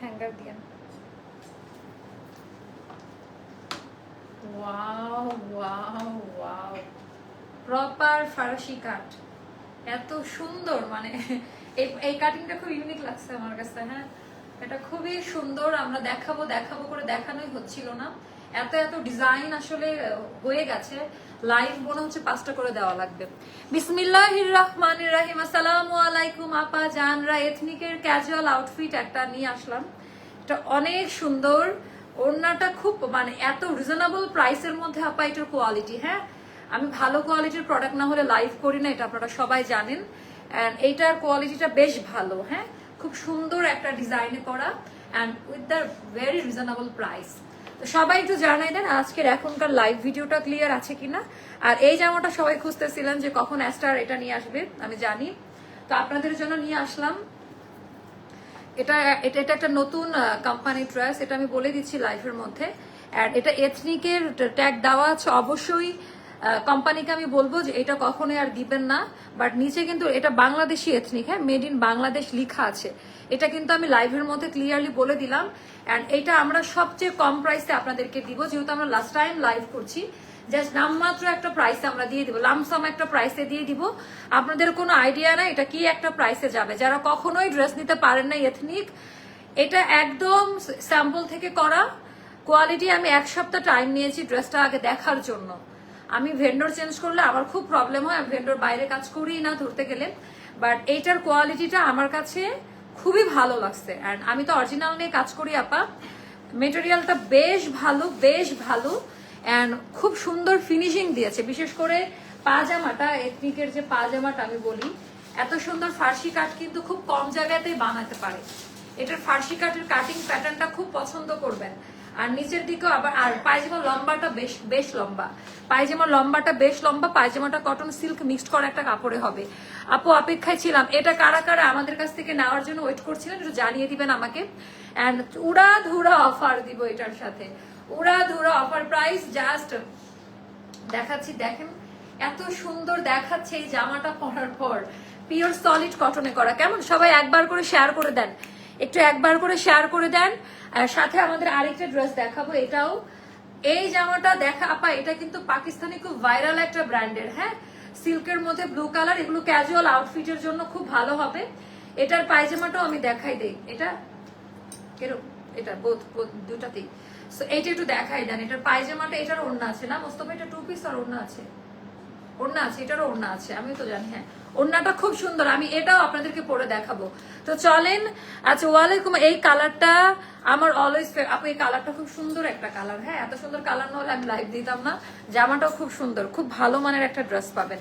Hanger দিয়ে wow wow wow proper ফারাসি cut এত সুন্দর মানে এই কাটিংটা খুব ইউনিক লাগছে আমার কাছে হ্যাঁ? এটা খুবই সুন্দর, আমরা দেখাবো দেখাবো করে দেখানোই হচ্ছিল না। এত এত ডিজাইন আসলে হয়ে গেছে। লাইভ মনে হচ্ছে পাঁচটা করে দেওয়া লাগবে। বিসমিল্লাহির রহমানির রাহিম। আসসালামু আলাইকুম, আপা, জানরা এথনিকের ক্যাজুয়াল আউটফিট একটা নিয়ে আসলাম। এটা অনেক সুন্দর। ওড়নাটা খুব মানে এত রিজনেবল প্রাইসের মধ্যে আপা এটার কোয়ালিটি হ্যাঁ? আমি ভালো কোয়ালিটির প্রোডাক্ট না হলে লাইভ করি না, এটা আপনারা সবাই জানেন। অ্যান্ড এইটার কোয়ালিটিটা বেশ ভালো হ্যাঁ? খুব সুন্দর একটা ডিজাইনে করা। And with the very reasonable price সবাই একটু জানাই দেন, আজকের এখনকার লাইভ ভিডিওটা ক্লিয়ার আছে কিনা? আর এই জামাটা সবাই খুঁজতেছিলেন যে কখন অ্যাস্টার এটা নিয়ে আসবে, আমি জানি। তো আপনাদের জন্য নিয়ে আসলাম। এটা এটা এটা একটা নতুন কোম্পানি ড্রেস এটা আমি বলে দিচ্ছি লাইফের মধ্যে। আর এটা এথনিকের ট্যাগ দেওয়া আছে অবশ্যই। কোম্পানিকে আমি বলব যে এটা কখনোই আর দিবেন না বাট নিচে কিন্তু এটা বাংলাদেশি এথনিক হ্যাঁ মেড ইন বাংলাদেশ লিখা আছে। এটা কিন্তু আমি লাইভের মধ্যে ক্লিয়ারলি বলে দিলাম অ্যান্ড এটা আমরা সবচেয়ে কম প্রাইসে আপনাদেরকে দিব, যেহেতু আমরা লাস্ট টাইম লাইভ করছি। জাস্ট নামমাত্র একটা প্রাইসে আমরা দিয়ে দিব লামসাম একটা প্রাইসে দিয়ে দিব। আপনাদের কোনো আইডিয়া নাই এটা কি একটা প্রাইসে যাবে। যারা কখনোই ড্রেস নিতে পারেন না এথনিক এটা একদম স্যাম্পল থেকে করা। কোয়ালিটি আমি এক সপ্তাহ টাইম নিয়েছি ড্রেসটা আগে দেখার জন্য। আমি ভেন্ডর চেঞ্জ করলে আমার খুব প্রবলেম হয়, আমি ভেন্ডর বাইরে কাজ করি না ধরতে গেলে। বাট এইটার কোয়ালিটিটা আমার কাছে খুবই ভালো লাগছে। অ্যান্ড আমি তো অরিজিনাল নিয়ে কাজ করি, আপা। মেটেরিয়ালটা বেশ ভালো বেশ ভালো। অ্যান্ড খুব সুন্দর ফিনিশিং দিয়েছে। বিশেষ করে পাজামাটা এথনিকের যে পাজামাটা আমি বলি, এত সুন্দর ফার্সি কাট কিন্তু খুব কম জায়গাতেই বানাতে পারে। এটার ফার্সি কাটের কাটিং প্যাটার্নটা খুব পছন্দ করবেন। আর নিচের দিকেও আবার, আর পায়জামা লম্বাটা বেশ বেশ লম্বা। পায়জামা লম্বাটা বেশ লম্বা, পায়জামাটা কটন সিল্ক মিক্সড করা একটা কাপড়ে হবে। আপু, অপেক্ষায় ছিলাম। এটা কারা কারা আমাদের কাছ থেকে নেওয়ার জন্য ওয়েট করছিলেন একটু জানিয়ে দিবেন আমাকে। অ্যান্ড উড়া ধুরা অফার দিব এটার সাথে। উড়া ধুরা অফার প্রাইস জাস্ট দেখাচ্ছি, দেখেন। এত সুন্দর দেখাচ্ছে এই জামাটা পরার পর। পিওর সলিড কটনে করা। কেমন? সবাই একবার করে শেয়ার করে দেন। একটু একবার করে শেয়ার করে দেন। আর সাথে আমাদের আরেকটা ড্রেস দেখাবো, এটাও। এই জামাটা দেখা, আপা, এটা কিন্তু পাকিস্তানি খুব ভাইরাল একটা ব্র্যান্ডের হ্যাঁ? সিল্কের মধ্যে ব্লু কালার এগুলো ক্যাজুয়াল আউটফিটের জন্য খুব ভালো হবে। এটার পায়জামাটাও আমি দেখাই দেই। এটা? এরকম এটা বোধ দুটাতেই সো এইটা একটু দেখাই দেন। এটার পায়জামাটা, এটার অন্য আছে না? মোস্তফা, এটা টু পিস আর অন্য আছে। ওড়না আছে, এটারও ওড়না আছে আমি তো জানি হ্যাঁ। ওড়নাটা খুব সুন্দর, আমি এটাও আপনাদেরকে পরে দেখাবো। তো চলেন আচ্ছা ওয়ালাইকুম, এই কালারটা আমার অলওয়েজ আপু, এই কালারটা খুব সুন্দর একটা কালার হ্যাঁ এত সুন্দর কালার না হলে আমি লাইভ দিতাম না। জামাটাও খুব সুন্দর, খুব ভালো মানের একটা ড্রেস পাবেন।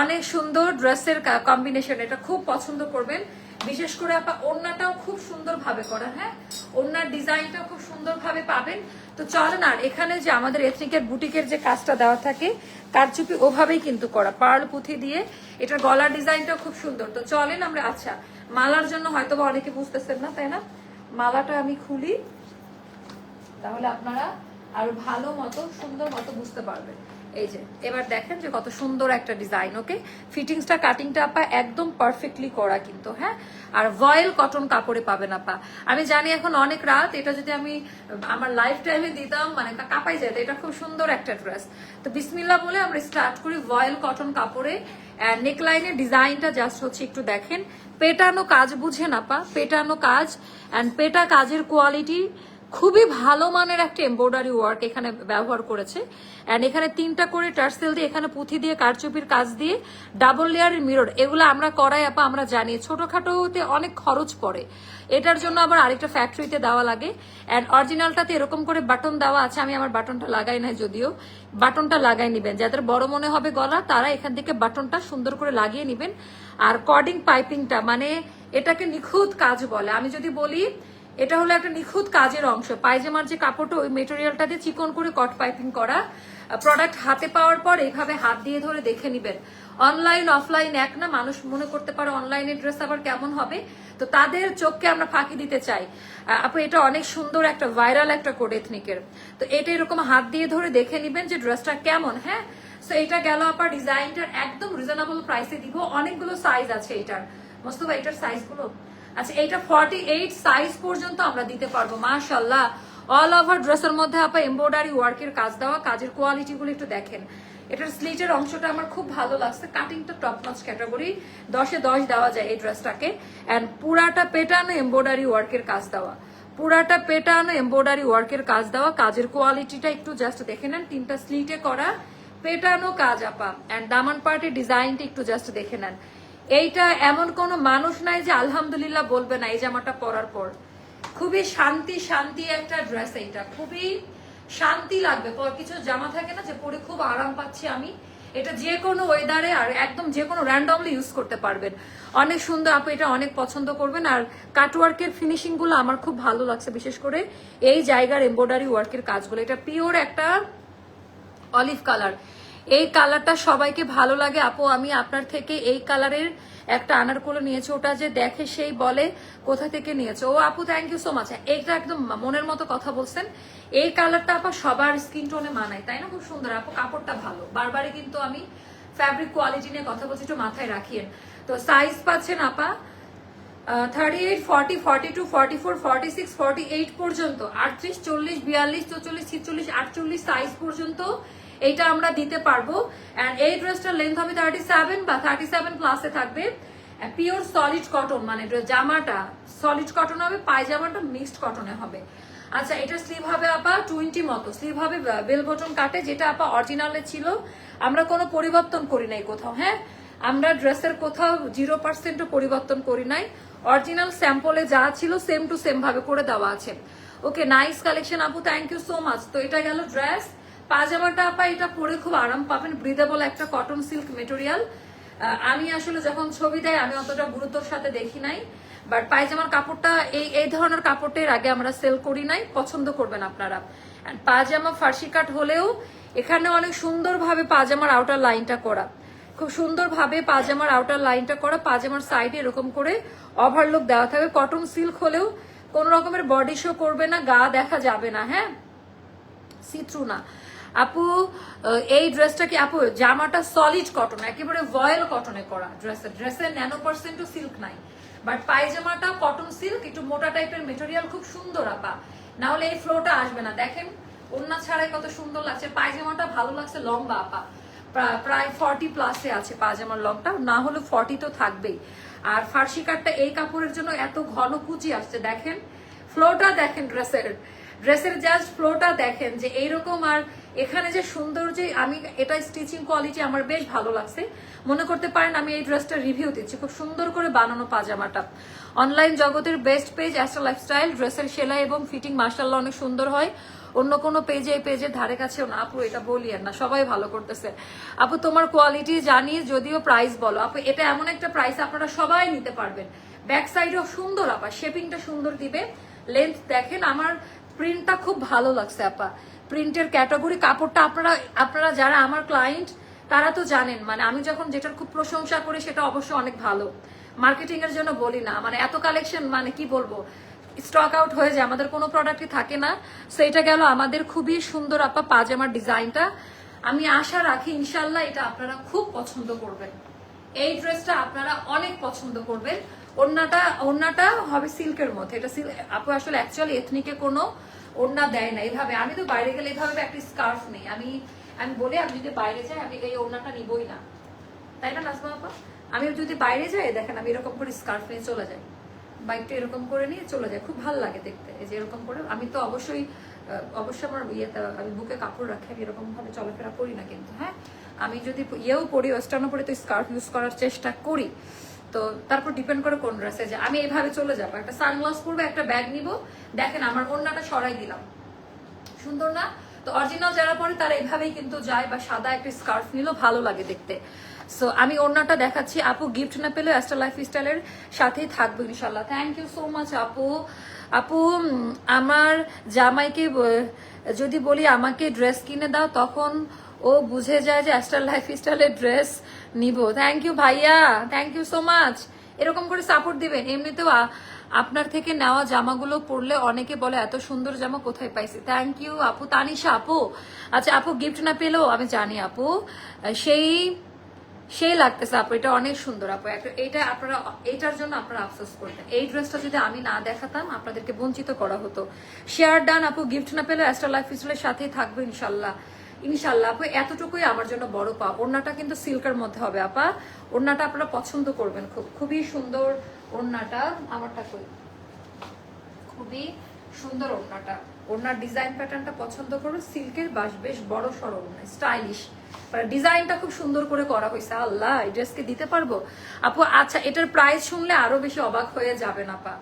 অনেক সুন্দর ড্রেসের কম্বিনেশন এটা খুব পছন্দ করবেন। বিশেষ করে আপা, ওড়নাটাও খুব সুন্দর ভাবে করা হ্যাঁ? ওড়নার ডিজাইনটাও খুব সুন্দর ভাবে পাবেন। তো চলেন আর, এখানে যে আমাদের এথনিকের বুটিকের যে কাজটা দেওয়া থাকে, কারচুপি ওভাবেই কিন্তু করা, পার্ল পুঁথি দিয়ে। এটার গলার ডিজাইনটাও খুব সুন্দর। তো চলেন আমরা আচ্ছা মালার জন্য হয়তো অনেকে বুঝতেছেন না, তাই না? মালাটা আমি খুলি। তাহলে আপনারা আরও ভালো মতো, সুন্দর মতো বুঝতে পারবেন এই যে, এবার দেখেন যে কত সুন্দর একটা ডিজাইন ওকে ফিটিংসটা কাটিংটা আপা একদম পারফেক্টলি করা কিন্তু হ্যাঁ? আর ভয়েল কটন কাপড়ে পাবেন আপা। আমি জানি এখন অনেক রাত, এটা যদি আমি আমার লাইফ টাইমে দিতাম মানে কাপাই যেত, এটা খুব সুন্দর একটা ড্রেস তো বিসমিল্লা বলে আমরা স্টার্ট করি ভয়েল কটন কাপড়ে নেকলাইনের ডিজাইনটা জাস্ট হচ্ছে একটু দেখেন। পেটানো কাজ বুঝেন আপা, পেটানো কাজ অ্যান্ড পেটা কাজের কোয়ালিটি খুবই ভালো মানের একটা এমব্রয়ডারি ওয়ার্ক এখানে ব্যবহার করেছে। অ্যান্ড এখানে তিনটা করে টার্সেল দিয়ে, এখানে পুঁথি দিয়ে, কারচুপির কাজ দিয়ে ডাবল লেয়ারের মিরর এগুলো আমরা করাই, আপা, আমরা জানি। ছোটখাটোতে অনেক খরচ পড়ে। এটার জন্য আবার আরেকটা ফ্যাক্টরিতে দেওয়া লাগে। অ্যান্ড অরিজিনালটাতে এরকম করে বাটন দেওয়া আছে। আমি আমার বাটনটা লাগাই নাই যদিও। বাটনটা লাগাই নিবেন। যাদের বড় মনে হবে গলা, তারা এখান থেকে বাটনটা সুন্দর করে লাগিয়ে নিবেন। আর কর্ডিং পাইপিংটা মানে এটাকে নিখুঁত কাজ বলে। আমি যদি বলি এটা হলো একটা নিখুঁত কাজের অংশ। পায়জামার যে কাপড়টা, ওই মেটেরিয়ালটা দিয়ে চিকন করে কট পাইপিং করা। প্রোডাক্ট হাতে পাওয়ার পর এইভাবে হাত দিয়ে ধরে দেখে নিবেন। অনলাইন অফলাইন এক না, মানুষ মনে করতে পারে অনলাইনে ড্রেস আবার কেমন হবে। তো তাদের চোখকে আমরা ফাঁকি দিতে চাই। আপু, এটা অনেক সুন্দর একটা ভাইরাল একটা কোড এথনিকের তো এটা এরকম হাত দিয়ে ধরে দেখে নিবেন যে ড্রেসটা কেমন হ্যাঁ? সো এটা গেল আপার ডিজাইনটার একদম রিজনেবল প্রাইসে দিব। অনেকগুলো সাইজ আছে এটার। মোস্তফা, এটার সাইজগুলো আচ্ছা এইটা ফর্টি এইট সাইজ পর্যন্ত আমরা দিতে পারব মাশাল্লাহ অল ওভার ড্রেসের মধ্যে আপা এমব্রয়ডারি ওয়ার্কের কাজ দেওয়া, কাজের কোয়ালিটি গুলো একটু দেখেন। এটার স্লিটের অংশটা আমার খুব ভালো লাগছে কাটিংটা টপ নচ ক্যাটাগরি দশে দশ দেওয়া যায় এই ড্রেসটাকে অ্যান্ড পুরাটা পেটানো এমব্রয়ডারি ওয়ার্কের কাজ দেওয়া। পুরাটা পেটানো এমব্রয়ডারি ওয়ার্কের কাজ দেওয়া, কাজের কোয়ালিটিটা একটু জাস্ট দেখে নেন, তিনটা স্লিটে করা। পেটানো কাজ আপা। অ্যান্ড দামান পার্টির ডিজাইনটা একটু জাস্ট দেখে নেন। এইটা এমন কোনো মানুষ নাই যে আলহামদুলিল্লাহ বলবে না, এই জামাটা পরার পর। খুবই শান্তি শান্তি একটা ড্রেস এইটা। খুবই শান্তি লাগবে। কিছু জামা থাকে না যে পরে খুব আরাম পাচ্ছি আমি। এটা যে কোনো ওয়েদারে আর একদম যে কোনো র্যান্ডমলি ইউজ করতে পারবেন। অনেক সুন্দর আপু এটা অনেক পছন্দ করবেন। আর কাটওয়ার্কের ফিনিশিংগুলো আমার খুব ভালো লাগছে, বিশেষ করে এই জায়গার এমব্রয়ডারি ওয়ার্কের কাজগুলো। এটা পিওর একটা অলিভ কালার এই কালারটা সবাইকে ভালো লাগে। আপু, আমি আপনার থেকে এই কালারের একটা আনার আনারকোলো নিয়েছি। ওটা যে দেখে সেই বলে কোথা থেকে নিয়েছে। ও আপু থ্যাংক ইউ সো মাচ এইটা একদম মনের মতো কথা বলছেন। এই কালারটা আপা সবার স্কিন টোনে মানায়, তাই না? খুব সুন্দর। আপু, কাপড়টা ভালো। বারবারই কিন্তু আমি ফ্যাব্রিক কোয়ালিটি নিয়ে কথা বলছি, একটু মাথায় রাখিয়েন। তো সাইজ পাচ্ছেন আপা thirty eight forty forty two forty four forty six forty eight পর্যন্ত, আটত্রিশ, চল্লিশ, বিয়াল্লিশ, চৌচল্লিশ, ছিচল্লিশ, আটচল্লিশ সাইজ পর্যন্ত এইটা আমরা দিতে পারব। অ্যান্ড এই ড্রেসটার লেন্থ হবে থার্টি সেভেন বা থার্টি সেভেন প্লাসে থাকবে। পিওর সলিড কটন মানে জামাটা সলিড কটন হবে, পায়জামাটা মিক্সড কটনে হবে। আচ্ছা এটা স্লিভ হবে আপা টোয়েন্টি মতো। স্লিভ হবে বেল বটন কাটে, যেটা আপা অরিজিনালে ছিল। আমরা কোনো পরিবর্তন করি নাই কোথাও হ্যাঁ? আমরা ড্রেসের কোথাও জিরো পার্সেন্টও পরিবর্তন করি নাই। অরিজিনাল স্যাম্পলে যা ছিল সেম টু সেম ভাবে করে দেওয়া আছে। ওকে নাইস কালেকশন আপু থ্যাংক ইউ সো মাচ তো এটা গেল ড্রেস পাজামাটা আপা, এটা পরে খুব আরাম পাবেন। ব্রিদেবল একটা কটন সিল্ক মেটেরিয়াল আমি আসলে যখন ছবি দেয়, আমি অতটা গুরুত্বর সাথে দেখি নাই। বাট পায়জামার কাপড়টা, এই এই ধরনের কাপড়টার আগে আমরা সেল করি নাই। পছন্দ করবেন আপনারা। পাজামা ফার্সি কাট হলেও এখানে অনেক সুন্দরভাবে পাজামার আউটার লাইনটা করা। খুব সুন্দরভাবে পাজামার আউটার লাইনটা করা। পাজামার সাইডে এরকম করে ওভারলুক দেওয়া থাকবে কটন সিল্ক হলেও কোন রকমের বডি শো করবে না, গা দেখা যাবে না হ্যাঁ? সিত্রু না। আপু এই ড্রেসটা কি আপু, জামাটা সলিড কটন একেবারে ভয়েল কটনে করা ড্রেসের ড্রেসের ন্যানো পার্সেন্টও সিল্ক নাই। বাট পায়জামাটা কটন সিল্ক একটু মোটা টাইপের মেটেরিয়াল খুব সুন্দর, আপা। না হলে এই ফ্লোটা আসবে না। দেখেন ওন্না ছাড়াই কত সুন্দর লাগছে। পায়জামাটা ভালো লাগছে লম্বা, আপা। প্রা- প্রায় ফর্টি প্লাসে আছে পায়জামার লংটা না হলে ফর্টি তো থাকবেই। আর ফার্সি কাটটা এই কাপড়ের জন্য এত ঘন কুচি আসছে। দেখেন ফ্লোটা দেখেন ড্রেসের ড্রেসের জাস্ট ফ্লোটা দেখেন যে এইরকম আর এখানে যে সুন্দর যে আমি এটা স্টিচিং কোয়ালিটি আমার বেশ ভালো লাগছে। মনে করতে পারেন আমি এই ড্রেসটা রিভিউ দিচ্ছি। খুব সুন্দর করে বানানো পাজামাটা। অনলাইন জগতের বেস্ট পেজ অ্যাস্ট্রা লাইফস্টাইল ড্রেসের সেলাই এবং ফিটিং মার্শাল্লাহ অনেক সুন্দর হয়। অন্য কোনো পেজে এই পেজের ধারে কাছেও না। আপু, এটা বলি আর না। সবাই ভালো করতেছে। আপু, তোমার কোয়ালিটি জানি যদিও প্রাইস বলো। আপু, এটা এমন একটা প্রাইস আপনারা সবাই নিতে পারবেন। ব্যাক সাইডেও সুন্দর, আপা। শেপিংটা সুন্দর দিবে। লেন্থ দেখেন, আমার প্রিন্টটা খুব ভালো লাগছে, আপা। প্রিন্টের ক্যাটাগরি কাপড়টা আপনারা আপনারা যারা আমার ক্লায়েন্ট তারা তো জানেন। মানে আমি যখন যেটার খুব প্রশংসা করি, সেটা অবশ্যই অনেক ভালো। মার্কেটিং এর জন্য বলি না। মানে এত কালেকশন মানে কি বলব? স্টক আউট হয়ে যায়। আমাদের কোনো প্রোডাক্টই থাকে না। সো এটা গেল আমাদের খুবই সুন্দর আপা পাজামার ডিজাইনটা। আমি আশা রাখি ইনশাল্লাহ এটা আপনারা খুব পছন্দ করবেন। এই ড্রেসটা আপনারা অনেক পছন্দ করবেন। ওড়নাটা ওড়নাটা হবে সিল্কের মধ্যে। এটা সিল্ক আপু আসলে অ্যাকচুয়ালি এথনিকে কোনো ওড়না দেয় না, এভাবে। আমি তো বাইরে গেলে এভাবে একটা স্কার্ফ নেই। আমি আমি বলি আমি যদি বাইরে যাই, আমি এই ওড়নাটা নিবই না। তাই না, নাজমা আপা? আমি যদি বাইরে যাই, দেখেন আমি এরকম করে স্কার্ফ নিয়ে চলে যাই। বাইকটা এরকম করে নিয়ে চলে যায় খুব ভালো লাগে দেখতে। যে এরকম করে, আমি তো অবশ্যই অবশ্যই আমার ইয়েতে, আমি বুকে কাপড় রাখি, আমি এরকমভাবে চলাফেরা করি না কিন্তু হ্যাঁ? আমি যদি ইয়েও পরি ওয়েস্টার্নও পরি, তো স্কার্ফ ইউজ করার চেষ্টা করি। তো তারপর ডিপেন্ড করে কোন ড্রেসে যে আমি এইভাবে চলে যাব। একটা সানগ্লাস পরবো, একটা ব্যাগ নিব। দেখেন আমার অন্যটা সরাই দিলাম। সুন্দর না? তো অরিজিনাল যারা পরে তারা এইভাবেই কিন্তু যায় বা সাদা একটা স্কার্ফ নিলেও ভালো লাগে দেখতে। সো আমি ওড়নাটা দেখাচ্ছি। আপু গিফট না পেলেও অ্যাস্ট্রা লাইফ স্টাইলের সাথেই থাকব ইনশাল্লাহ থ্যাংক ইউ সো মাচ আপু। আপু আমার জামাইকে যদি বলি আমাকে ড্রেস কিনে দাও, তখন ও বুঝে যায় যে অ্যাস্টার লাইফ স্টাইলের ড্রেস নিব। থ্যাংক ইউ ভাইয়া থ্যাংক ইউ সো মাচ এরকম করে সাপোর্ট দিবেন। এমনিতেও আপনার থেকে নেওয়া জামাগুলো পরলে অনেকে বলে, এত সুন্দর জামা কোথায় পাইছি? থ্যাংক ইউ আপু। তানিশা আপু আচ্ছা আপু গিফট না পেলেও আমি জানি আপু। সেই সেই লাগতেছে আপু। এটা অনেক সুন্দর আপু। এটা আপনারা এইটার জন্য আপনারা আফসোস করতেন এই ড্রেসটা যদি আমি না দেখাতাম, আপনাদেরকে বঞ্চিত করা হতো। শেয়ার ডান আপু। গিফট না পেলে অ্যাস্ট্রা লাইফ স্টাইলের সাথেই থাকবে ইনশাল্লাহ। ইনশাল্লাহ আপু, এতটুকুই আমার জন্য বড় পা ওড়নাটা কিন্তু সিল্কের মধ্যে হবে, আপা। ওড়নাটা আপনারা পছন্দ করবেন। খুব, খুবই সুন্দর ওড়নাটা আমারটা কই খুবই সুন্দর ওড়নাটা। ওড়নার ডিজাইন প্যাটার্নটা পছন্দ করো সিল্কের বাস বেশ বড় সড়ো ওড়না, স্টাইলিশ। ডিজাইনটা খুব সুন্দর করে করা হয়েছে। আল্লাহ, এই ড্রেসকে দিতে পারব? আপু আচ্ছা এটার প্রাইস শুনলে আরও বেশি অবাক হয়ে যাবেন, আপা।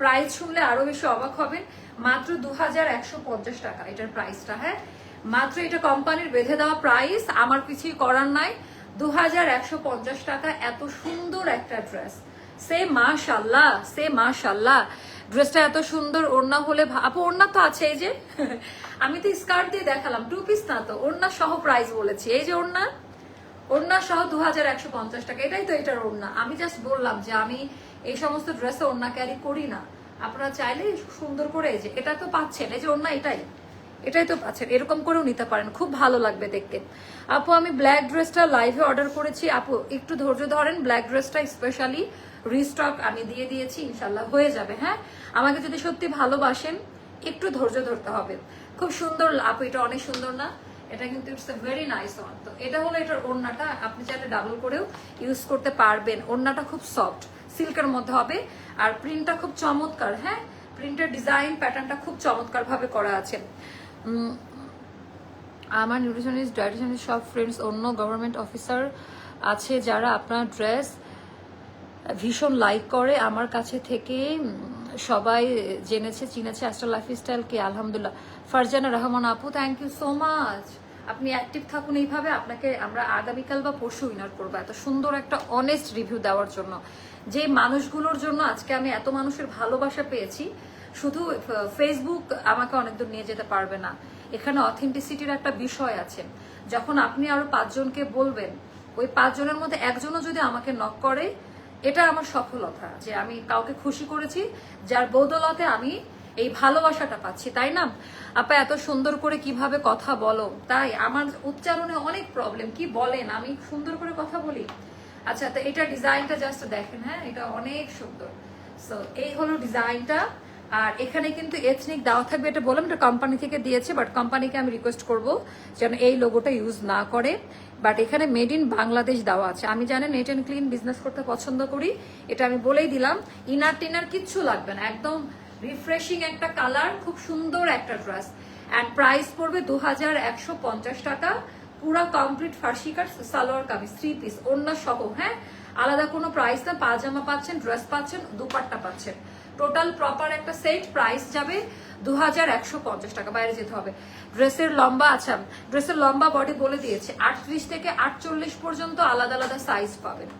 প্রাইস শুনলে আরও বেশি অবাক হবেন। মাত্র দু হাজার একশো পঞ্চাশ টাকা এটার প্রাইসটা হ্যাঁ? মাত্র এটা কোম্পানির বেঁধে দেওয়া প্রাইস আমার কিছুই করার নাই। দু হাজার একশো পঞ্চাশ টাকা, এত সুন্দর একটা ড্রেস সে মাশাল্লাহ সে মাশাল্লাহ। ড্রেসটা এত সুন্দর, ওড়না হলে আপু, ওড়না তো আছে, এই যে। আমি তো স্কার্ট দিয়ে দেখালাম টু পিস না তো, ওড়না সহ প্রাইস বলেছি। এই যে ওড়না ওড়না সহ দু হাজার একশো পঞ্চাশ টাকা, এটাই তো এটার ওড়না। আমি জাস্ট বললাম যে আমি এই সমস্ত ড্রেসে ওড়না ক্যারি করি না। আপনারা চাইলে সুন্দর করে, এই যে, এটা তো পাচ্ছেন, এই যে ওড়না এটাই। এটাই তো পাচ্ছেন এরকম করেও নিতে পারেন, খুব ভালো লাগবে দেখতে। আপু, আমি ব্ল্যাক ড্রেসটা লাইভে অর্ডার করেছি। আপু, একটু ধৈর্য ধরেন ব্ল্যাক ড্রেসটা স্পেশালি রিস্টক আমি দিয়ে দিয়েছি ইনশাল্লাহ হয়ে যাবে হ্যাঁ? আমাকে যদি সত্যি ভালোবাসেন, একটু ধৈর্য ধরতে হবে। খুব সুন্দর, আপু, এটা অনেক সুন্দর না? এটা কিন্তু it's a very nice one তো এটা হলো এটার ওড়নাটা, আপনি চাইলে ডাবল করেও ইউজ করতে পারবেন। ওড়নাটা খুব সফট সিল্কের মধ্যে হবে। আর প্রিন্টটা খুব চমৎকার হ্যাঁ? প্রিন্টের ডিজাইন প্যাটার্নটা খুব চমৎকার ভাবে করা আছে। আমার নিউট্রিশনিস্ট ডায়েটিশনিস্ট সব ফ্রেন্ডস অন্য গভর্নমেন্ট অফিসার আছে যারা আপনার ড্রেস ভীষণ লাইক করে। আমার কাছে থেকে সবাই জেনেছে, চিনেছে অ্যাস্ট্রা লাইফস্টাইলকে আলহামদুলিল্লাহ। ফারজানা রহমান আপু থ্যাংক ইউ সো মাচ আপনি অ্যাক্টিভ থাকুন এইভাবে। আপনাকে আমরা আগামীকাল বা পরশু উইনার করব। এত সুন্দর একটা অনেস্ট রিভিউ দেওয়ার জন্য। যে মানুষগুলোর জন্য আজকে আমি এত মানুষের ভালোবাসা পেয়েছি শুধু ফেসবুক আমাকে অনেক দূর নিয়ে যেতে পারবে না। এখানে অথেন্টিসিটির একটা বিষয় আছে। যখন আপনি আরও পাঁচজনকে বলবেন, ওই পাঁচজনের মধ্যে একজনও যদি আমাকে নক করে, এটা আমার সফলতা যে আমি কাউকে খুশি করেছি, যার বৌদলতে আমি এই ভালোবাসাটা পাচ্ছি। তাই না? আপা, এত সুন্দর করে কীভাবে কথা বলো? তাই আমার উচ্চারণে অনেক প্রবলেম কি বলেন? আমি সুন্দর করে কথা বলি? আচ্ছা তো এটা ডিজাইনটা জাস্ট দেখেন হ্যাঁ? এটা অনেক সুন্দর। সো এই হলো ডিজাইনটা আর এখানে কিন্তু এথনিক দেওয়া থাকবে, এটা বললাম, এটা কোম্পানি থেকে দিয়েছে বাট কোম্পানিকে আমি রিকোয়েস্ট করব যেন এই লোগোটা ইউজ না করে। বাট এখানে মেড ইন বাংলাদেশ দেওয়া আছে। আমি জানেন নেট অ্যান্ড ক্লিন বিজনেস করতে পছন্দ করি, এটা আমি বলেই দিলাম। ইনার টিনার কিচ্ছু লাগবে না, একদম রিফ্রেশিং একটা কালার খুব সুন্দর একটা ড্রেস অ্যান্ড প্রাইস পড়বে দু হাজার একশো পঞ্চাশ টাকা। পুরা কমপ্লিট ফার্সি cut, salwar kameez three piece অন্য সহ হ্যাঁ? আলাদা কোনো প্রাইস না পাজামা পাচ্ছেন ড্রেস পাচ্ছেন, দুপাট্টা পাচ্ছেন। টোটাল প্রপার একটা সেট প্রাইস যাবে দু হাজার একশো পঞ্চাশ টাকা। বাইরে যেতে হবে। ড্রেসের লম্বা আচ্ছা ড্রেসের লম্বা বডি বলে দিয়েছে, আটত্রিশ থেকে আটচল্লিশ পর্যন্ত আলাদা আলাদা সাইজ পাবেন।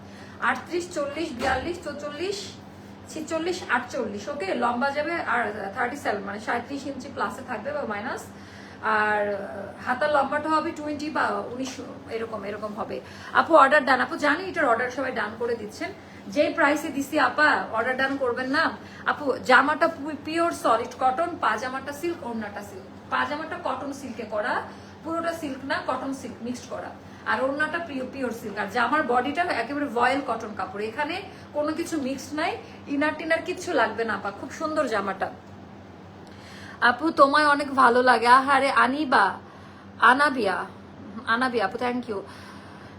আটত্রিশ, চল্লিশ, বিয়াল্লিশ, চৌচল্লিশ, ছিচল্লিশ, আটচল্লিশ ওকে লম্বা যাবে আর থার্টি সেভেন মানে সাঁত্রিশ ইঞ্চি প্লাসে থাকবে বা মাইনাস আর হাতার লম্বাটা হবে টোয়েন্টি বা উনিশ, এরকম এরকম হবে। আপু অর্ডার ডান আপু, জানি এটার অর্ডার সবাই ডান করে দিচ্ছেন। যে প্রাইসে দিছি, আপা অর্ডার ডান করবেন না। আপু, জামাটা পিওর সলিড কটন পাজামাটা সিল্ক ওড়নাটা সিল্ক পাজামাটা কটন সিল্কে করা, পুরোটা সিল্ক না কটন সিল্ক মিক্সড করা। আর ওড়নাটা পিওর সিল্ক আর জামার বডিটা একেবারে ভয়েল কটন কাপড়। এখানে কোনো কিছু মিক্সড নাই ইনার টিনার কিচ্ছু লাগবে না, আপা। খুব সুন্দর জামাটা। আপু, তোমায় অনেক ভালো লাগে। আহারে, আনিবা। আনাবিয়া। আনাবিয়া, আপু থ্যাংক ইউ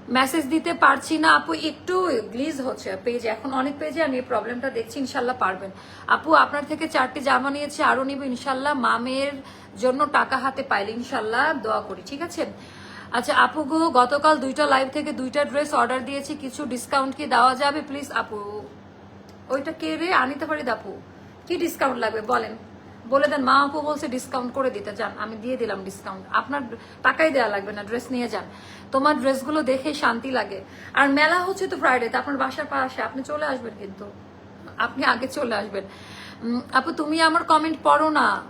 মেসেজ দিতে পারছি না। আপু, একটু গ্লিজ হচ্ছে পেজ। এখন অনেক পেজে আমি এই প্রবলেমটা দেখছি, ইনশাল্লাহ পারবেন। আপু, আপনার থেকে চারটি জামা নিয়েছে আরও নিব, ইনশাল্লাহ। মামের জন্য টাকা হাতে পাইলে, ইনশাল্লাহ দোয়া করি, ঠিক আছে? আচ্ছা আপু গো, গতকাল দুইটা লাইভ থেকে দুইটা ড্রেস অর্ডার দিয়েছি, কিছু ডিসকাউন্ট কি দেওয়া যাবে? প্লিজ, আপু। ওইটা কে রে? আনিতে পারি আপু। কি ডিসকাউন্ট লাগবে? বলেন। বলে দেন, মা আপু বলছে ডিসকাউন্ট করে দিতে, যান, আমি দিয়ে দিলাম ডিসকাউন্ট আপনার টাকাই দেওয়া লাগবে না ড্রেস নিয়ে যান। তোমার ড্রেসগুলো দেখে শান্তি লাগে। আর মেলা হচ্ছে তো ফ্রাইডেতে আপনার বাসার পাশে, আপনি চলে আসবেন কিন্তু। আপনি আগে চলে আসবেন। আপু, তুমি আমার কমেন্ট পড়ো না।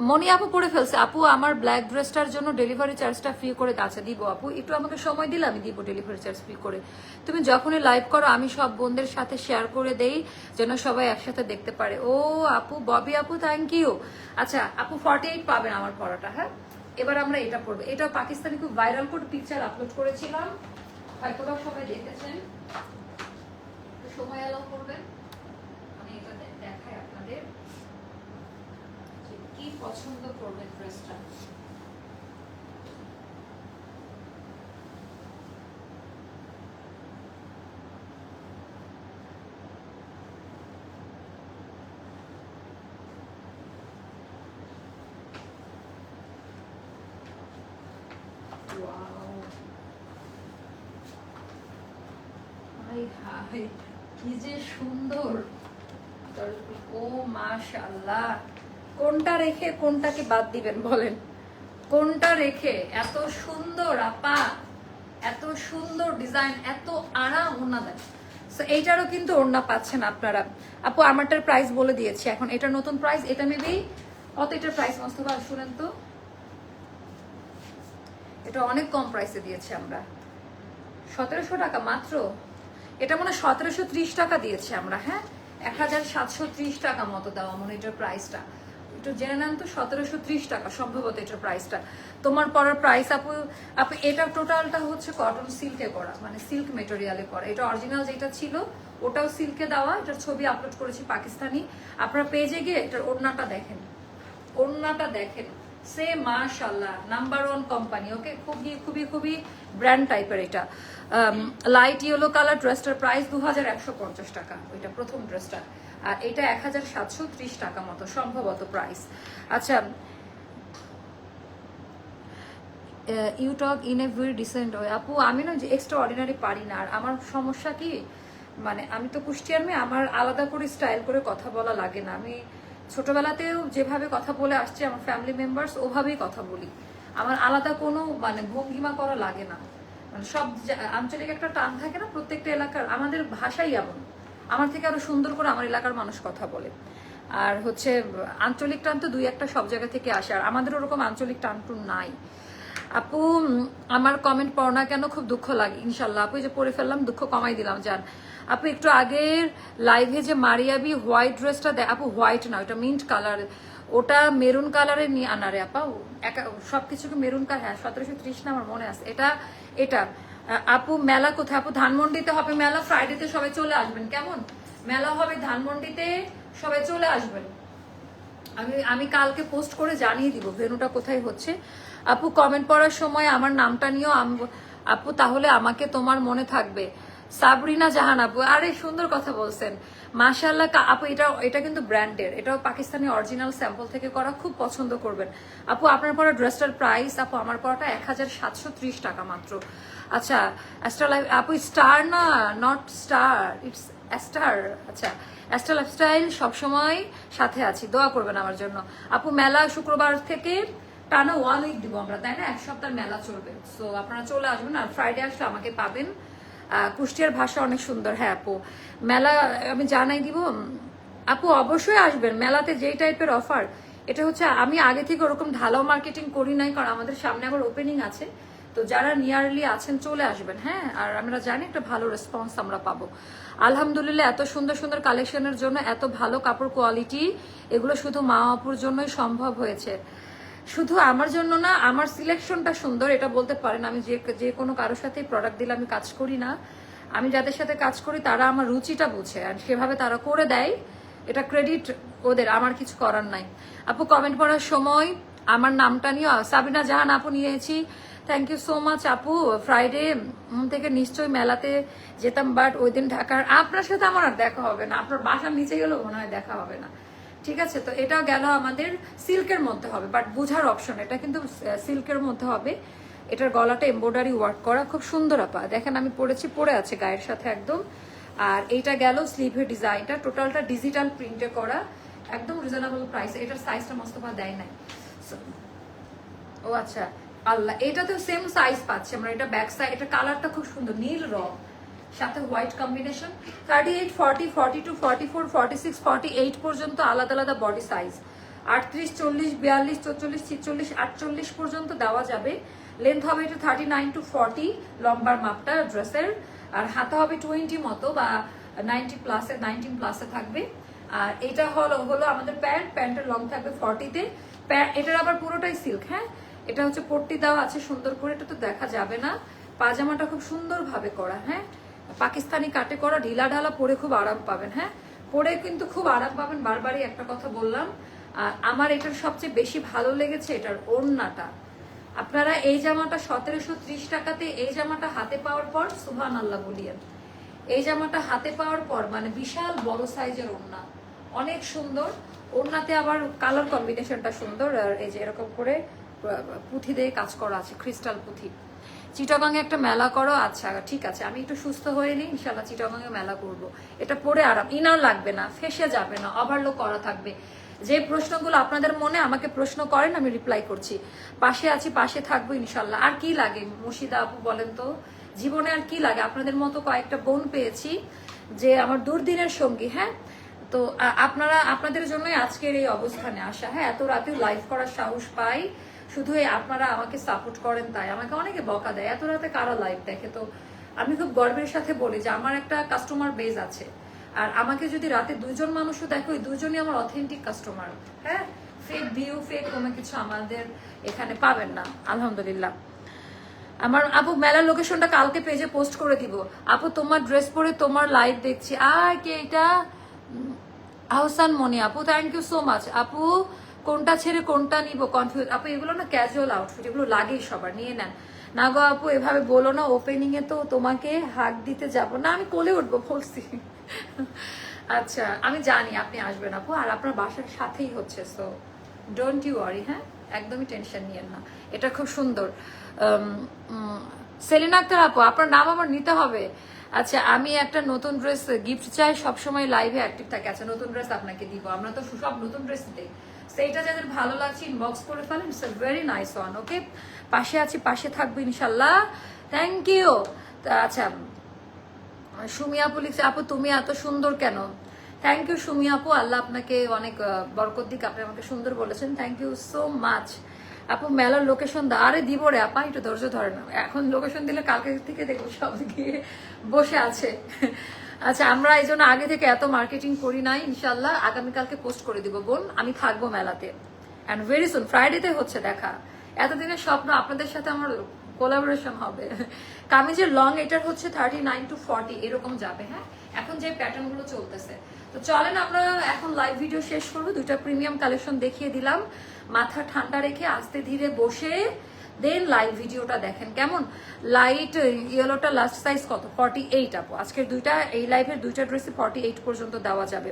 মনি আপু করে ফেলছে। আপু, আমার ব্ল্যাক ড্রেসটার জন্য ডেলিভারি চার্জটা ফ্রি করে আচ্ছা দিব আপু। একটু আমাকে সময় দিলে আমি দিব ডেলিভারি চার্জ ফ্রি করে। তুমি যখনই লাইভ করো, আমি সব বোনদের সাথে শেয়ার করে দেই, যেন সবাই একসাথে দেখতে পারে। ও আপু, ববি আপু থ্যাংক ইউ আচ্ছা আপু ফর্টি এইট পাবেন আমার পড়াটা হ্যাঁ? এবার আমরা এটা পড়ব। এটা পাকিস্তানি খুব ভাইরাল করে পিকচার আপলোড করেছিলাম। হয়তো সবাই দেখেছেন? সময় এলাও করবেন আমি এটা দে- দেখাই আপনাদের যে কি পছন্দ করবে ড্রেসটা? কি যে সুন্দর। ও মাশাআল্লাহ। কোনটা রেখে কোনটাকে বাদ দিবেন বলেন? কোনটা রেখে এত সুন্দর আপা এত সুন্দর ডিজাইন এত আরাম ওনা So, এইটারও কিন্তু ওড়না পাচ্ছেন আপনারা। আপু আমারটার প্রাইস বলে দিয়েছি। এখন এটা নতুন প্রাইস এটা মেবি কত এটার প্রাইস মস্ত মোস্তফা শুনেন তো? এটা অনেক কম প্রাইসে দিয়েছি আমরা। সতেরোশো টাকা মাত্র? এটা মনে হয় সতেরোশো ত্রিশ টাকা দিয়েছি আমরা হ্যাঁ? এক হাজার সাতশো ত্রিশ টাকা মতো দেওয়া মনে এটার প্রাইসটা একটু জেনে নেন তো, সতেরোশো ত্রিশ টাকা সম্ভবত এটার প্রাইসটা তোমার পরার প্রাইস আপু আপু, এটা টোটালটা হচ্ছে কটন সিল্কে করা মানে সিল্ক মেটেরিয়ালে করা। এটা অরিজিনাল যেটা ছিল, ওটাও সিল্কে দেওয়া, এটার ছবি আপলোড করেছি পাকিস্তানি। আপনারা পেজে গিয়ে এটার ওড়নাটা দেখেন। ওড়নাটা দেখেন। সে মাশাল্লাহ নাম্বার ওয়ান কোম্পানি ওকে খুবই খুবই খুবই ব্র্যান্ড টাইপের এটা। লাইট ইয়েলো কালার ড্রেসটার প্রাইস দু টাকা, ওইটা প্রথম ড্রেসটা আর এটা এক হাজার সাতশো ত্রিশ টাকা মতো, সম্ভবত প্রাইস আচ্ছা you talk in a very decent way আপু, আমি না যে এক্সট্রা অর্ডিনারি পারি না, আর আমার সমস্যা কি? মানে আমি তো কুষ্টিয়ার মেয়ে, আমার আলাদা করে স্টাইল করে কথা বলা লাগে না। আমি ছোটবেলাতেও যেভাবে কথা বলে আসছে, আমার ফ্যামিলি মেম্বার্স ওভাবেই কথা বলি। আমার আলাদা কোনো মানে ভঙ্গিমা করা লাগে না। মানে সব আঞ্চলিক একটা টান থাকে না, প্রত্যেকটা এলাকার, আমাদের ভাষাই এমন। আমার থেকে আরও সুন্দর করে আমার এলাকার মানুষ কথা বলে। আর হচ্ছে, আঞ্চলিক টান তো দুই একটা সব জায়গা থেকে আসে, আর আমাদের ওরকম আঞ্চলিক টান টুন নাই। আপু আমার কমেন্ট পড় না কেন? খুব দুঃখ লাগে ইনশাল্লাহ আপু যে পড়ে ফেললাম, দুঃখ কমাই দিলাম, যান। আপু, একটু আগের লাইভে যে মারিয়াবি হোয়াইট ড্রেসটা দেয়, আপু হোয়াইট না ওটা মিন্ট কালার ওটা মেরুন কালারে নিয়ে আনা রে আপা সবকিছুকে মেরুন কালার হ্যাঁ সতেরোশো ত্রিশ না আমার মনে আছে। এটা এটা আপু, মেলা কোথায়? আপু, ধানমন্ডিতে হবে মেলা ফ্রাইডেতে সবাই চলে আসবেন। কেমন? মেলা হবে ধানমন্ডিতে, সবাই চলে আসবেন। আমি আমি কালকে পোস্ট করে জানিয়ে দিব ভেনুটা কোথায় হচ্ছে। আপু কমেন্ট পড়ার সময় আমার নামটা নিয়েও আপু, তাহলে আমাকে তোমার মনে থাকবে। সাবরিনা জাহান, আপু, আরে সুন্দর কথা বলছেন। মাশাল্লাহ কা- আপু, এটা এটা কিন্তু ব্র্যান্ডের এটাও পাকিস্তানি অরিজিনাল স্যাম্পল থেকে করা, খুব পছন্দ করবেন। আপু, আপনার পরা ড্রেসটার প্রাইস আপু, আমার পরাটা এক হাজার সাতশো ত্রিশ টাকা মাত্র। আচ্ছা অ্যাস্ট্রা লাইফ আপু স্টার না নট স্টার ইটস অ্যাস্টার আচ্ছা অ্যাস্ট্রা লাইফস্টাইল সবসময় সাথে আছি, দোয়া করবেন আমার জন্য। আপু, মেলা শুক্রবার থেকে টানা ওয়ান উইক দিব আমরা, তাই না? এক সপ্তাহ মেলা চলবে। সো আপনারা চলে আসবেন, আর ফ্রাইডে আসলে আমাকে পাবেন। কুষ্টিয়ার ভাষা অনেক সুন্দর হ্যাঁ আপু। মেলা, আমি জানাই দিব আপু, অবশ্যই আসবেন, মেলাতে যেই টাইপের অফার এটা হচ্ছে আমি আগে থেকে ওরকম ঢালাও মার্কেটিং করি নাই, কারণ আমাদের সামনে আবার ওপেনিং আছে। তো যারা নিয়ারলি আছেন, চলে আসবেন হ্যাঁ? আর আমরা জানি একটা ভালো রেসপন্স আমরা পাবো। আলহামদুলিল্লাহ, এত সুন্দর সুন্দর কালেকশনের জন্য এত ভালো কাপড় কোয়ালিটি এগুলো শুধু মা আপুর জন্যই সম্ভব হয়েছে। শুধু আমার জন্য না, আমার সিলেকশনটা সুন্দর, এটা বলতে পারেন। আমি যে যে কোনো কারোর সাথে প্রোডাক্ট দিলে আমি কাজ করি না। আমি যাদের সাথে কাজ করি, তারা আমার রুচিটা বুঝে, আর সেভাবে তারা করে দেয়, এটা ক্রেডিট ওদের, আমার কিছু করার নাই। আপু কমেন্ট পড়ার সময় আমার নামটা নিয়ে, সাবিনা জাহান আপু নিয়েছি। থ্যাংক ইউ সো মাচ আপু ফ্রাইডে থেকে নিশ্চয়ই মেলাতে যেতাম বাট ওই দিন ঢাকার আপনার সাথে আমার আর দেখা হবে না। আপনার বাসার নিচে গেলেও মনে হয় দেখা হবে না। ঠিক আছে, তো এটা গেল আমাদের সিল্কের মধ্যে হবে বাট বুঝার অপশন এটা কিন্তু সিল্কের মধ্যে হবে। এটার গলাটা এমব্রয়ডারি ওয়ার্ক করা, খুব সুন্দর, আপা। দেখেন, আমি পরেছি, পরে আছে গায়ের সাথে একদম। আর এইটা গেল স্লিভের ডিজাইনটা টোটালটা ডিজিটাল প্রিন্টে করা, একদম রিজনেবল প্রাইস এটার সাইজটা মস্তফা দেয় নাই। ও আচ্ছা। আল্লাহ, এটা তো সেম সাইজ পাচ্ছে আমরা এটা ব্যাক সাইড এটা কালারটা খুব সুন্দর, নীল রং, সাথে white combination thirty eight forty forty two forty four forty six forty eight পর্যন্ত আলাদা আলাদা বডি সাইজ আটত্রিশ, চল্লিশ, বিয়াল্লিশ, চৌচল্লিশ, ছিচল্লিশ, আটচল্লিশ পর্যন্ত দেওয়া যাবে লেন্থ হবে এটা থার্টি নাইন টু ফর্টি লম্বার মাপটা ড্রেসের আর হাতা হবে টোয়েন্টি মতো বা নাইনটি প্লাসে নাইনটিন প্লাসে থাকবে, আর এটা হলো হলো আমাদের প্যান্ট প্যান্টের লং থাকবে ফর্টিতে এটার আবার পুরোটাই সিল্ক হ্যাঁ? এটা হচ্ছে পট্টি দেওয়া আছে সুন্দর করে, এটা তো দেখা যাবে না। পাজামাটা খুব সুন্দরভাবে করা হ্যাঁ? পাকিস্তানি কাটে করা, ঢিলা ঢালা পরে খুব আরাম পাবেন হ্যাঁ? পরে কিন্তু খুব আরাম পাবেন, বারবারই একটা কথা বললাম। আর আমার এটার সবচেয়ে বেশি ভালো লেগেছে এটার ওড়নাটা। আপনারা এই জামাটা সতেরোশো ত্রিশ টাকাতে, এই জামাটা হাতে পাওয়ার পর সুহান আল্লাহ বলিয়েন। এই জামাটা হাতে পাওয়ার পর মানে বিশাল বড় সাইজের ওড়না। অনেক সুন্দর। ওড়নাতে আবার কালার কম্বিনেশনটা সুন্দর, আর এই যে এরকম করে পুঁথি দিয়ে কাজ করা আছে ক্রিস্টাল পুঁথি। চিটাগাঙে একটা মেলা করো আচ্ছা ঠিক আছে, আমি একটু সুস্থ হয়ে নিই ইনশাল্লাহ চিটাগাঙে মেলা করব। এটা পরে আরাম, ইনার লাগবে না, ফেসে যাবে না ওভারলো করা থাকবে। যে প্রশ্নগুলো আপনাদের মনে আমাকে প্রশ্ন করেন, আমি রিপ্লাই করছি। পাশে আছি, পাশে থাকব ইনশাল্লাহ আর কি লাগে? মুর্শিদা আপু বলেন তো, জীবনে আর কি লাগে? আপনাদের মতো কয়েকটা বোন পেয়েছি, যে আমার দুর্দিনের সঙ্গী হ্যাঁ? তো আপনারা, আপনাদের জন্যই আজকের এই অবস্থানে আসা। হ্যাঁ এত রাতে লাইভ করার সাহস পাই। শুধু আপনারা আমাকে সাপোর্ট করেন তাই। আমাকে অনেকে বকা দেয়, এত রাতে কারা লাইভ দেখে? তো, আমি খুব গর্বের সাথে বলি যে আমার একটা কাস্টমার বেজ আছে। আর আমাকে যদি রাতে দুজন মানুষও দেখো, ওই দুজনই আমার অথেন্টিক কাস্টমার হ্যাঁ ফেক ভিউ ফেক কোনো কিছু আমাদের এখানে পাবেন না, আলহামদুলিল্লাহ। আমার আপু, মেলার লোকেশনটা কালকে পেজে পোস্ট করে দিব। আপু, তোমার ড্রেস পরে তোমার লাইভ দেখছি। আর কে এটা? আহসান মনি আপু থ্যাংক ইউ সো মাচ আপু, কোনটা ছেড়ে কোনটা নিব? কনফিউজ আপু, এগুলো না ক্যাজুয়াল আউটফিট এগুলো লাগেই সবার, নিয়ে নেন। না গো আপু, এভাবে বলো না ওপেনিং এ তো তোমাকে হাক দিতে যাব না, আমি কোলে উঠবো, বলছি। আচ্ছা আমি জানি আপনি আসবেন আপু, আর আপনার বাসার সাথেই হচ্ছে সো ডোন্ট ইউ ওয়ারি হ্যাঁ? একদমই টেনশন নিয়েন না। এটা খুব সুন্দর। সেলিনা আক্তার আপু, আপনার নাম আমার নিতে হবে। আচ্ছা আমি একটা নতুন ড্রেস গিফট চাই, সবসময় লাইভে অ্যাক্টিভ থাকে। আচ্ছা নতুন ড্রেস আপনাকে দিব। আমরা তো সব নতুন ড্রেস দিই। সেইটা যাদের ভালো লাগছে ইনবক্স করে ফেলেন। It's very nice one okay পাশে আছি, পাশে থাকব ইনশাল্লাহ। থ্যাংক ইউ আচ্ছা সুমি আপু লিখছে, আপু, তুমি এত সুন্দর কেন? থ্যাংক ইউ সুমি আপু। আল্লাহ আপনাকে অনেক বরকত দিক। আপনি আমাকে সুন্দর বলেছেন। থ্যাংক ইউ সো মাচ আপু, মেলার লোকেশন দা আরে দিব রে আপা, একটু ধৈর্য ধরে না এখন লোকেশন দিলে কালকে থেকে দেখব সব গিয়ে বসে আছে। আচ্ছা আমরা এই জন্য আগে থেকে এত মার্কেটিং করি নাই ইনশাল্লাহ আগামীকালকে পোস্ট করে দিব বোন। আমি থাকব মেলাতে। অ্যান্ড ভেরি সুন ফ্রাইডেতে হচ্ছে দেখা। এতদিনের স্বপ্ন আপনাদের সাথে আমার কোলাবোরেশন হবে। কামিজের লং এটার হচ্ছে থার্টি নাইন টু ফর্টি এরকম যাবে হ্যাঁ? এখন যে প্যাটার্নগুলো চলতেছে। তো চলেন, আমরা এখন লাইভ ভিডিও শেষ করব। দুইটা প্রিমিয়াম কালেকশন দেখিয়ে দিলাম। মাথা ঠান্ডা রেখে আস্তে ধীরে বসে দেন লাইভ ভিডিওটা দেখেন। কেমন? লাইট ইয়েলোটা লাস্ট সাইজ কত? ফর্টি এইট আপু। আজকের দুইটা, এই লাইভের দুইটা ড্রেসে ফর্টি এইট পর্যন্ত দেওয়া যাবে।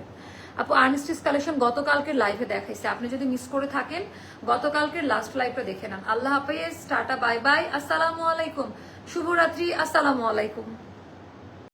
আপু আনস্টিচ কালেকশন গতকালকের লাইভে দেখাইছে। আপনি যদি মিস করে থাকেন, গতকালকের লাস্ট লাইভটা দেখে নেন। আল্লাহ হাফেজ, টাটা বাই বাই আসসালামু আলাইকুম। শুভরাত্রি, আসসালামু আলাইকুম।